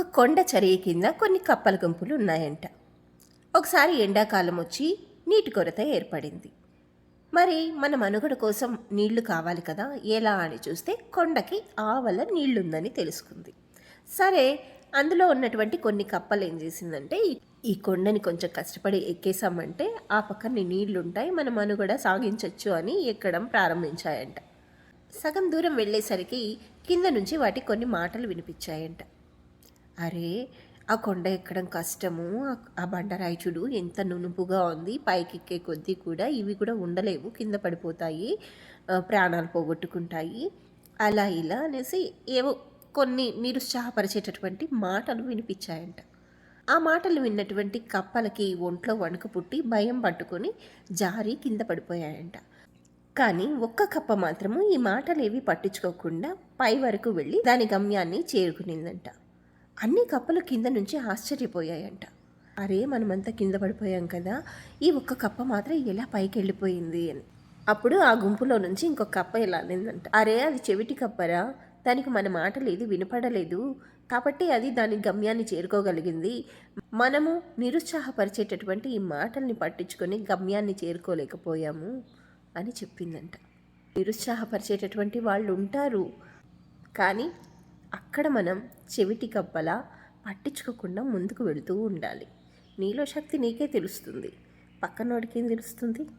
ఒక కొండ చర్య కింద కొన్ని కప్పల గుంపులు ఉన్నాయంట. ఒకసారి ఎండాకాలం వచ్చి నీటి కొరత ఏర్పడింది. మరి మన మనుగడ కోసం నీళ్ళు కావాలి కదా? ఎలా అని చూస్తే కొండకి ఆవల నీళ్ళుందని తెలుసుకుంది. సరే అందులో ఉన్నటువంటి కొన్ని కప్పలు ఏం చేసిందంటే ఈ- ఈ కొండని కొంచెం కష్టపడి ఎక్కేసామంటే ఆ పక్కన నీళ్ళుంటాయి మన మనుగడ సాగించవచ్చు అని ఎక్కడం ప్రారంభించాయంట. సగం దూరం వెళ్ళేసరికి కింద నుంచి వాటి కొన్ని మాటలు వినిపించాయంట. అరే ఆ కొండ ఎక్కడం కష్టము. ఆ- ఆ బండరాయి చూడు ఎంత నునుపుగా ఉంది. పైకి ఎక్కే కొద్దీ కూడా ఇవి కూడా ఉండలేవు. కింద పడిపోతాయి. ప్రాణాలు పోగొట్టుకుంటాయి. అలా ఇలా అనేసి ఏవో కొన్ని నిరుత్సాహపరిచేటటువంటి మాటలు వినిపించాయంట. ఆ మాటలు విన్నటువంటి కప్పలకి ఒంట్లో వణుకు పుట్టి భయం పట్టుకొని జారి కింద పడిపోయాయంట. కానీ ఒక్క కప్ప మాత్రము ఈ మాటలేవి పట్టించుకోకుండా పై వరకు వెళ్ళి దాని గమ్యాన్ని చేరుకునిందంట. అన్ని కప్పలు కింద నుంచి ఆశ్చర్యపోయాయంట. అరే మనమంతా కింద పడిపోయాం కదా ఈ ఒక్క కప్ప మాత్రం ఎలా పైకి వెళ్ళిపోయింది అని. అప్పుడు ఆ గుంపులో నుంచి ఇంకొక కప్ప ఇలా అనిందంట. అరే అది చెవిటి కప్పరా? దానికి మన మాటలు ఏది వినపడలేదు. కాబట్టి అది దాని గమ్యాన్ని చేరుకోగలిగింది. మనము నిరుత్సాహపరిచేటటువంటి ఈ మాటల్ని పట్టించుకొని గమ్యాన్ని చేరుకోలేకపోయాము అని చెప్పిందంట. నిరుత్సాహపరిచేటటువంటి వాళ్ళు ఉంటారు కానీ అక్కడ మనం చెవిటి కప్పలా పట్టించుకోకుండా ముందుకు వెళుతూ ఉండాలి. నీలో శక్తి నీకే తెలుస్తుంది. పక్కనోడికి ఏం తెలుస్తుంది?